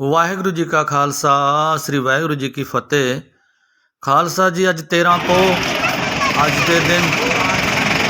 ਵਾਹਿਗੁਰੂ ਜੀ ਕਾ ਖਾਲਸਾ, ਸ੍ਰੀ ਵਾਹਿਗੁਰੂ ਜੀ ਕੀ ਫਤਿਹ। ਖਾਲਸਾ ਜੀ, ਅੱਜ 13 ਪੋ ਅੱਜ ਦੇ ਦਿਨ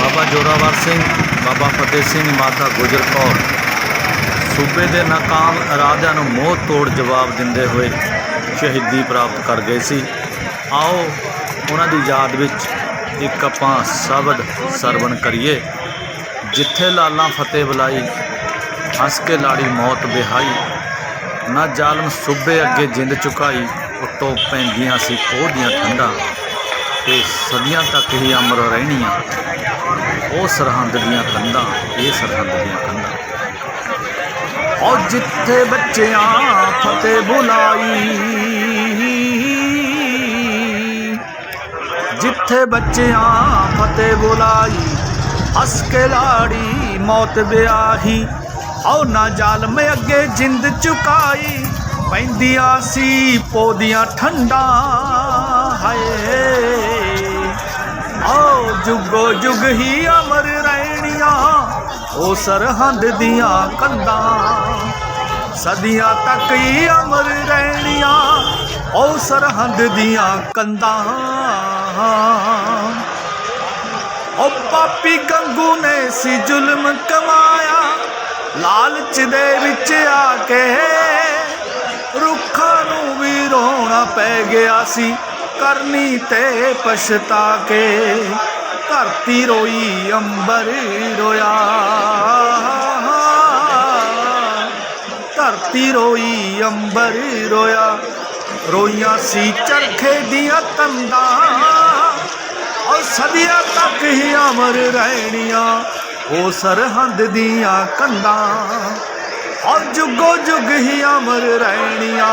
ਬਾਬਾ ਜੋਰਾਵਰ ਸਿੰਘ, ਬਾਬਾ ਫਤਿਹ ਸਿੰਘ ਮਾਤਾ ਗੁਜਰ ਕੌਰ ਸੂਬੇ ਦੇ ਨਾਕਾਮ ਇਰਾਦਿਆਂ ਨੂੰ ਮੋਹ ਤੋੜ ਜਵਾਬ ਦਿੰਦੇ ਹੋਏ ਸ਼ਹੀਦੀ ਪ੍ਰਾਪਤ ਕਰ ਗਏ ਸੀ। ਆਓ, ਉਹਨਾਂ ਦੀ ਯਾਦ ਵਿੱਚ ਇੱਕ ਆਪਾਂ ਸ਼ਬਦ ਸਰਵਣ ਕਰੀਏ। ਜਿੱਥੇ ਲਾਲਾਂ ਫਤਿਹ ਬੁਲਾਈ, ਹੱਸ ਕੇ ਲਾੜੀ ਮੌਤ ਬਿਹਾਈ। ਨਾ ਜ਼ਾਲਮ ਸੂਬੇ ਅੱਗੇ ਜਿੰਦ ਝੁਕਾਈ ਉੱਤੋਂ ਪੈਂਦੀਆਂ ਸੀ ਪੋਹ ਦੀਆਂ ਠੰਡਾਂ ਤੇ ਸਦੀਆਂ ਤੱਕ ਹੀ ਅਮਰ ਰਹਿਣੀਆਂ। ਉਹ ਸਰਹੰਦ ਦੀਆਂ ਕੰਧਾਂ, ਇਹ ਸਰਹੰਦ ਦੀਆਂ ਕੰਧਾਂ। ਉਹ ਜਿੱਥੇ ਬੱਚਿਆਂ ਫਤਿਹ ਬੁਲਾਈ, ਜਿੱਥੇ ਬੱਚਿਆਂ ਫਤਿਹ ਬੁਲਾਈ, ਹੱਸ ਕੇ ਲਾੜੀ ਮੌਤ ਵਿਆਹੀ ਆਉ ਨਾ ਜ਼ਾਲਮ ਅੱਗੇ ਜਿੰਦ ਚੁਕਾਈ, ਪੈਂਦੀਆਂ ਸੀ ਪੋਦੀਆਂ ਠੰਡਾਂ, ਹਾਏ। ਆਓ ਜੁਗੋ ਜੁਗ ਹੀ ਅਮਰ ਰਹਿਣੀਆਂ, ਉਹ ਸਰਹੰਦ ਦੀਆਂ ਕੰਧਾਂ। ਸਦੀਆਂ ਤੱਕ ਹੀ ਅਮਰ ਰਹਿਣੀਆਂ, ਉਹ ਸਰਹੰਦ ਦੀਆਂ ਕੰਧਾਂ। ਉਹ ਪਾਪੀ ਗੰਗੂ ਨੇ ਸੀ ਜ਼ੁਲਮ ਕਮਾਇਆ ਲਾਲਚ ਦੇ ਵਿੱਚ ਆ ਕੇ ਰੁੱਖਾਂ ਨੂੰ ਵੀ ਰੋਣਾ ਪੈ ਗਿਆ ਸੀ। ਕਰਨੀ ਤੇ ਪਛਤਾ ਕੇ ਧਰਤੀ ਰੋਈ, ਅੰਬਰ ਰੋਇਆ। ਧਰਤੀ ਰੋਈ, ਅੰਬਰ ਰੋਇਆ। ਰੋਈਆਂ ਸੀ ਚਰਖੇ ਦੀਆਂ ਤੰਦਾਂ ਉਹ ਸਦੀਆਂ ਤੱਕ ਹੀ ਅਮਰ ਰਹਿਣੀਆਂ। ਉਹ ਸਰਹੰਦ ਦੀਆਂ ਕੰਧਾਂ। ਔਰ ਜੁਗੋ ਜੁਗ ਹੀ ਅਮਰ ਰਹਿਣੀਆਂ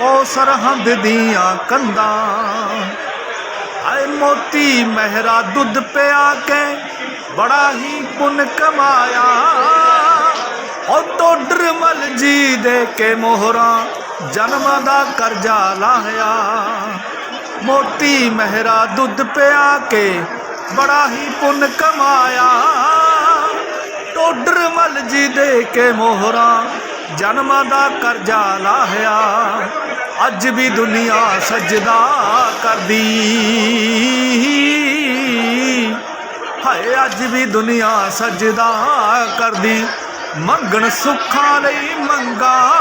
ਉਹ ਸਰਹੰਦ ਦੀਆਂ ਕੰਧਾਂ। ਆਏ ਮੋਤੀ ਮਹਿਰਾ ਦੁੱਧ ਪਿਆ ਕੇ ਬੜਾ ਹੀ ਪੁੰਨ ਕਮਾਇਆ। ਉਹ ਟੋਡਰ ਮਲ ਜੀ ਦੇ ਕੇ ਮੋਹਰਾਂ ਜਨਮਾਂ ਦਾ ਕਰਜ਼ਾ ਲਾਇਆ ਮੋਤੀ ਮਹਿਰਾ ਦੁੱਧ ਪਿਆ ਕੇ ਬੜਾ ਹੀ ਪੁੰਨ ਕਮਾਇਆ। ਟੋਡਰ ਮਲ ਜੀ ਦੇ ਕੇ ਮੋਹਰਾਂ, ਜਨਮਾਂ ਦਾ ਕਰਜ਼ਾ ਲਾਹਿਆ। ਅੱਜ ਵੀ ਦੁਨੀਆ ਸਜਦਾ ਕਰਦੀ। ਹਾਏ, ਅੱਜ ਵੀ ਦੁਨੀਆ ਸਜਦਾ ਕਰਦੀ। ਮੰਗਣ ਸੁੱਖਾਂ ਲਈ ਮੰਗਾ।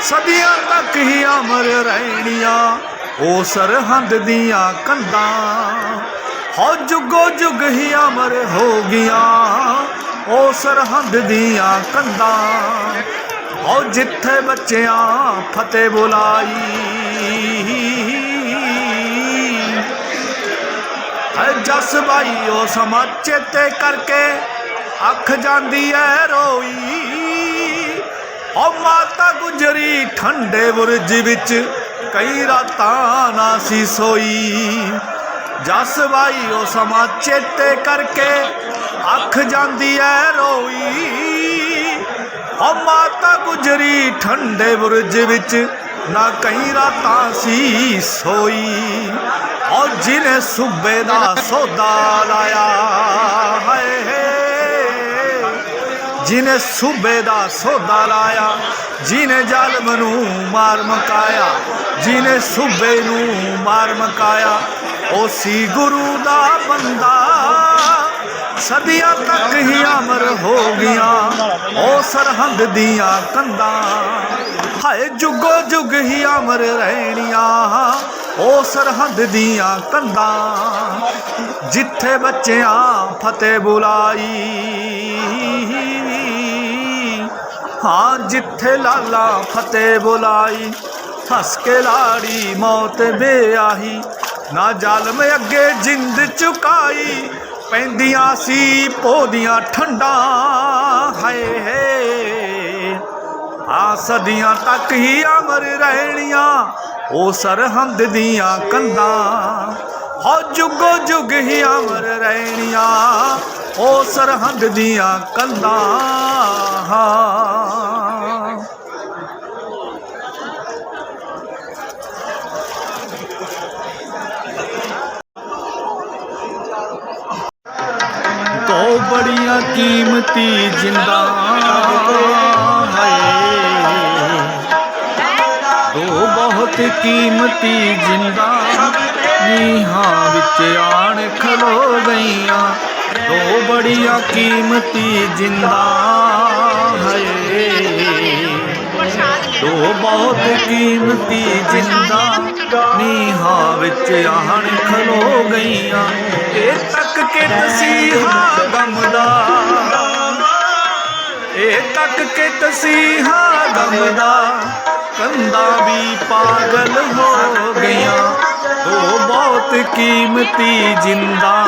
ਸਦੀਆਂ ਤੱਕ ਹੀ ਅਮਰ ਰਹਿਣੀਆਂ। ਉਹ ਸਰਹੰਦ ਦੀਆਂ ਕੰਧਾਂ ਹੋ ਜੁਗੋ ਜੁਗ ਹੀ ਅਮਰ ਹੋ ਗਈਆਂ ਉਹ ਸਰਹੰਦ ਦੀਆਂ ਕੰਧਾਂ ਹੋ ਜਿੱਥੇ ਬੱਚਿਆਂ ਫਤਿਹ ਬੁਲਾਈ। ਹੈ ਜਸ ਬਾਈ ਉਹ ਸਮਾਂ ਚੇਤੇ ਕਰਕੇ ਅੱਖ ਜਾਂਦੀ ਐ ਰੋਈ। ਓ ਮਾਤਾ ਗੁਜਰੀ ਠੰਡੇ ਬੁਰਜ ਵਿੱਚ ਕਈ ਰਾਤਾਂ ਨਾ ਸੀ ਸੋਈ। ਜਸ ਬਾਈ ਉਹ ਸਮਾਂ ਚੇਤੇ ਕਰਕੇ ਅੱਖ ਜਾਂਦੀ ਐ ਰੋਈ। ਓ ਮਾਤਾ ਗੁਜਰੀ ਠੰਡੇ ਬੁਰਜ ਵਿੱਚ ਨਾ ਕਈ ਰਾਤਾਂ ਸੀ ਸੋਈ। ਓ ਜਿਨੇ ਸੂਬੇ ਦਾ ਸੌਦਾ ਲਾਇਆ ਹਾਏ ਜਿਨੇ ਸੂਬੇ ਦਾ ਸੌਦਾ ਲਾਇਆ ਜਿਨੇ ਜ਼ਾਲਮ ਨੂੰ ਮਾਰ ਮਕਾਇਆ ਜਿਨੇ ਸੂਬੇ ਨੂੰ ਮਾਰ ਮਕਾਇਆ ਉਹ ਸੀ ਗੁਰੂ ਦਾ ਬੰਦਾ ਸਦੀਆਂ ਤੱਕ ਹੀ ਅਮਰ ਹੋ ਗਈਆਂ ਉਹ ਸਰਹੰਦ ਦੀਆਂ ਕੰਧਾਂ ਹਾਏ ਜੁਗੋ ਜੁਗ ਹੀ ਅਮਰ ਰਹਿਣੀਆਂ ਉਹ ਸਰਹੰਦ ਦੀਆਂ ਕੰਧਾਂ ਜਿੱਥੇ ਬੱਚਿਆਂ ਫਤਿਹ ਬੁਲਾਈ ਹਾਂ ਜਿੱਥੇ ਲਾਲਾ ਫਤਿਹ ਬੁਲਾਈ ਹੱਸ ਕੇ ਲਾੜੀ ਮੌਤ ਵਿਆਹੀ ਨਾ ਜ਼ਾਲਮ ਅੱਗੇ ਜਿੰਦ ਚੁਕਾਈ, ਪੈਂਦੀਆਂ ਸੀ ਪੋਦੀਆਂ ਠੰਡਾਂ, ਹਾਏ ਹੇ। ਆ ਸਦੀਆਂ ਤੱਕ ਹੀ ਅਮਰ ਰਹਿਣੀਆਂ, ਉਹ ਸਰਹੰਦ ਦੀਆਂ ਕੰਧਾਂ। ਹੋ ਜੁਗੋ ਜੁਗ ਹੀ ਅਮਰ ਰਹਿਣੀਆਂ, ਉਹ ਸਰਹੰਦ ਦੀਆਂ ਕੰਧਾਂ। ਕੀਮਤੀ ਜਿੰਦਾ ਹੈ ਦੋ ਬਹੁਤ ਕੀਮਤੀ ਜਿੰਦਾ ਨੀਹਾਂ ਵਿੱਚ ਆਣ ਖਲੋ ਗਈਆਂ। ਦੋ ਬੜੀਆਂ ਕੀਮਤੀ ਜਿੰਦਾ ਦੋ ਬਹੁਤ ਕੀਮਤੀ ਜਿੰਦਾ। ਨੀਹਾਂ ਵਿੱਚ ਆਣ ਖਲੋ ਗਈਆਂ। ਇਹ ਤੱਕ ਕੇ ਤਸੀਹਾ ਗਮਦਾ। ਇਹ ਤੱਕ ਕੇ ਤਸੀਹਾ ਗਮਦਾ। ਕੰਦਾ ਵੀ ਪਾਗਲ ਹੋ ਗਈਆਂ। ਦੋ ਬਹੁਤ ਕੀਮਤੀ ਜਿੰਦਾ।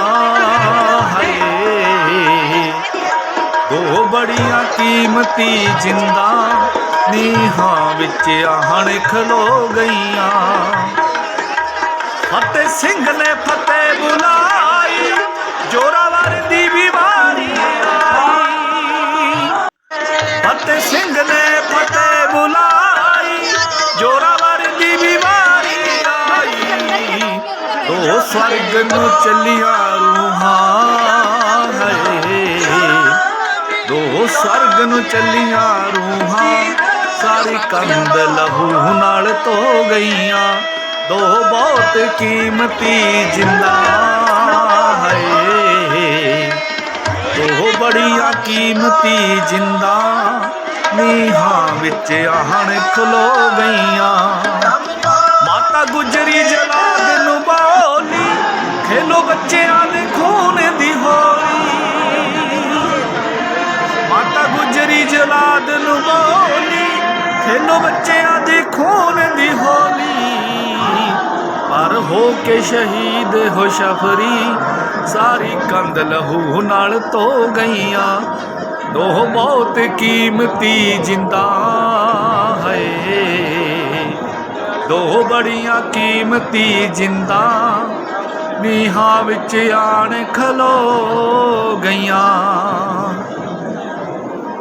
ਹੈ ਦੋ ਬੜੀਆਂ ਕੀਮਤੀ ਜਿੰਦਾ। ਨੀਹਾਂ ਵਿੱਚ ਆਹਣ ਖਲੋ ਗਈਆਂ। ਫਤਿਹ ਸਿੰਘ ਨੇ ਫਤਿਹ ਬੁਲਾਈ ਜੋਰਾਵਰ ਦੀ ਬਿਮਾਰੀ ਆਈ। ਫਤਿਹ ਸਿੰਘ ਨੇ ਫਤਿਹ ਬੁਲਾਈ ਜੋਰਾਵਰ ਦੀ ਬਿਮਾਰੀ ਆਈ। ਦੋ ਸਵਰਗ ਨੂੰ ਚੱਲੀਆਂ ਰੂਹਾਂ ਹੈ ਦੋ ਸਵਰਗ ਨੂੰ ਚੱਲੀਆਂ ਰੂਹਾਂ ਸਾਰੀ ਕੰਦ ਲਹੂ ਨਾਲ ਧੋ ਗਈਆਂ। ਦੋ ਬਹੁਤ ਕੀਮਤੀ ਜਿੰਦਾ ਹੈ ਦੋ ਬੜੀਆਂ ਕੀਮਤੀ ਜਿੰਦਾ ਨੀਹਾਂ ਵਿੱਚ ਆਹਣ ਖਲੋ ਗਈਆਂ। ਮਾਤਾ ਗੁਜਰੀ ਜਲਾਦ ਨੂੰ ਬੋਲੀ, ਖੇਲੋ ਬੱਚਿਆਂ ਦੇ ਖੂਨ ਦੀ ਹੋਲੀ। ਮਾਤਾ ਗੁਜਰੀ ਜਲਾਦ ਨੂੰ ਬੋਲੀ ਖੇਲੋ ਬੱਚਿਆਂ ਦੇ ਖੂਨ ਦੀ ਹੋਲੀ, ਪਰ ਹੋ ਕੇ ਸ਼ਹੀਦ ਹੋ ਸ਼ਫਰੀ, ਸਾਰੀ ਕੰਧ ਲਹੂ ਨਾਲ ਧੋ ਗਈਆਂ, ਦੋਹ ਬਹੁਤ ਕੀਮਤੀ ਜਿੰਦਾ ਹੈ ਦੋ ਬੜੀਆਂ ਕੀਮਤੀ ਜਿੰਦਾ, ਨੀਹਾਂ ਵਿੱਚ ਆਣ ਖਲੋ ਗਈਆਂ।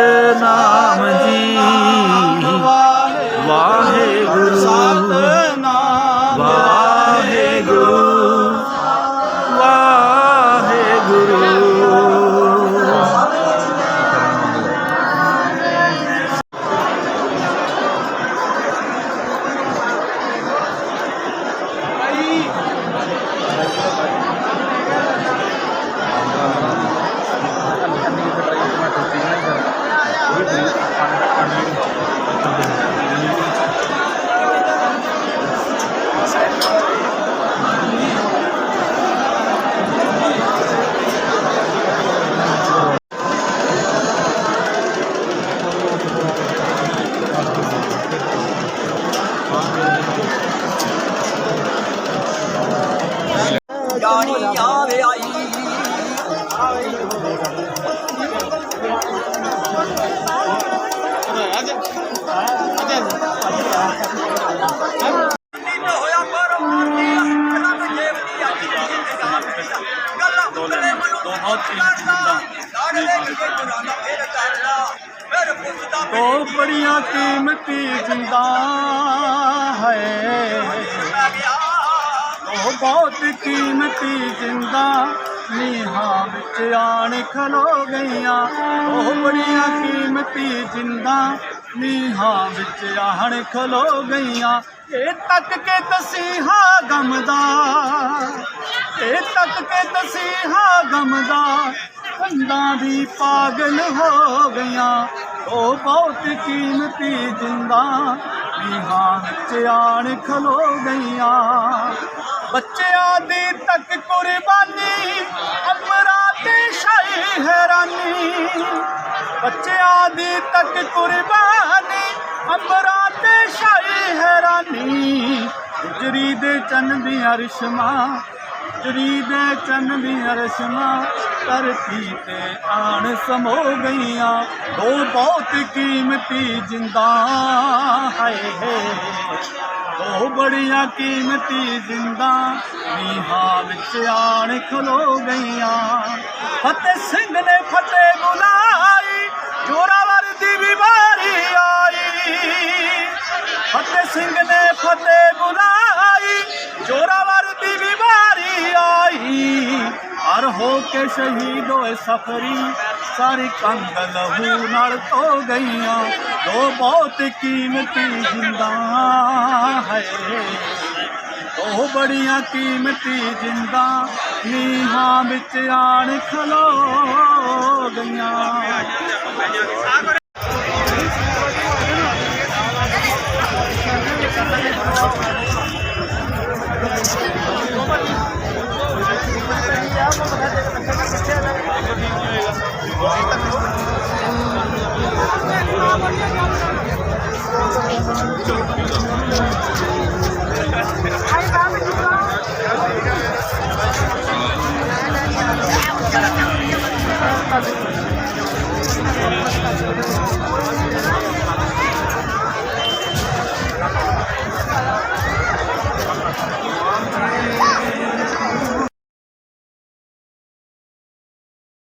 ਸਤਨਾਮ ਜੀ ਬਹੁਤ ਲਾੜੇ ਦੇ ਕੇ ਚੁਰਾਨਾ ਫੇਰ ਕਰਦਾ ਫਿਰ ਪੁੱਛਦਾ ਦੋ ਬੜੀਆਂ ਕੀਮਤੀ ਜਿੰਦਾ ਹੈ। ਉਹ ਬਹੁਤ ਕੀਮਤੀ ਜਿੰਦਾ। ਨੀਹਾਂ ਵਿੱਚ ਆਣ ਖਲੋ ਗਈਆਂ। ਉਹ ਬੜੀਆਂ ਕੀਮਤੀ ਜਿੰਦਾ। ਨੀਹਾਂ ਵਿੱਚ ਆਣ ਖਲੋ ਗਈਆਂ। ਇਹ ਤੱਕ ਕੇ ਤਸੀਹਾ ਗਮ ਦਾ ਇਹ ਤੱਕ ਕੇ ਤਸੀਹਾ ਗਮ ਦਾ ਕੰਦਾਂ ਵੀ ਪਾਗਲ ਹੋ ਗਈਆਂ। ਉਹ ਬਹੁਤ ਕੀਮਤੀ ਜਿੰਦਾ। ਨੀਹਾਂ ਵਿੱਚ ਆਣ ਖਲੋ ਗਈਆਂ। ਬੱਚਿਆਂ ਦੀ ਤੱਕ ਕੁਰਬਾਨੀ, ਅਮਰਾਂ ਤੇ ਸ਼ਾਹੀ ਹੈਰਾਨੀ। ਬੱਚਿਆਂ ਦੀ ਤੱਕ ਕੁਰਬਾਨੀ ਅਮਰਾਂ ਤੇ ਸ਼ਾਹੀ ਹੈਰਾਨੀ। ਗੁਜਰੀ ਦੇ ਚੰਨ ਦੀਆਂ ਰਿਸ਼ਮਾਂ ਗੁਜਰੀ ਦੇ ਚੰਨ ਦੀਆਂ ਰਿਸ਼ਮਾਂ ਧਰਤੀ ਤੇ ਆਣ ਸਮੋ ਗਈਆਂ। ਦੋ ਬਹੁਤ ਕੀਮਤੀ ਜਿੰਦਾ, ਹਾਏ ਹੈ। ਦੋ ਬੜੀਆਂ ਕੀਮਤੀ ਜਿੰਦਾ, ਨੀਹਾਂ ਵਿੱਚ ਆਣ ਖਲੋ ਗਈਆਂ। ਫਤਿਹ ਸਿੰਘ ਨੇ ਫਤਿਹ ਬੁਲਾਈ ਜੋਰਾਵਰ ਦੀ ਬਿਮਾਰੀ ਆਈ। ਫਤਿਹ ਸਿੰਘ ਨੇ ਫਤਿਹ ਬੁਲਾਈ। ਜੋਰਾਵਰ ਦੀ ਬਿਮਾਰੀ ਆਈ। ਹਰ ਹੋ ਕੇ ਸ਼ਹੀਦ ਹੋਏ ਸਫਰੀ। ਸਾਰੀ ਕੰਧ ਲਹੂ ਨਾਲ ਧੋ ਗਈਆਂ। ਦੋ ਬਹੁਤ ਕੀਮਤੀ ਜਿੰਦਾ ਹੈ। ਉਹ ਬੜੀਆਂ ਕੀਮਤੀ ਜਿੰਦਾ ਨੀਹਾਂ ਵਿੱਚ ਆਣ ਖਲੋ ਗਈਆਂ। Ay, mami,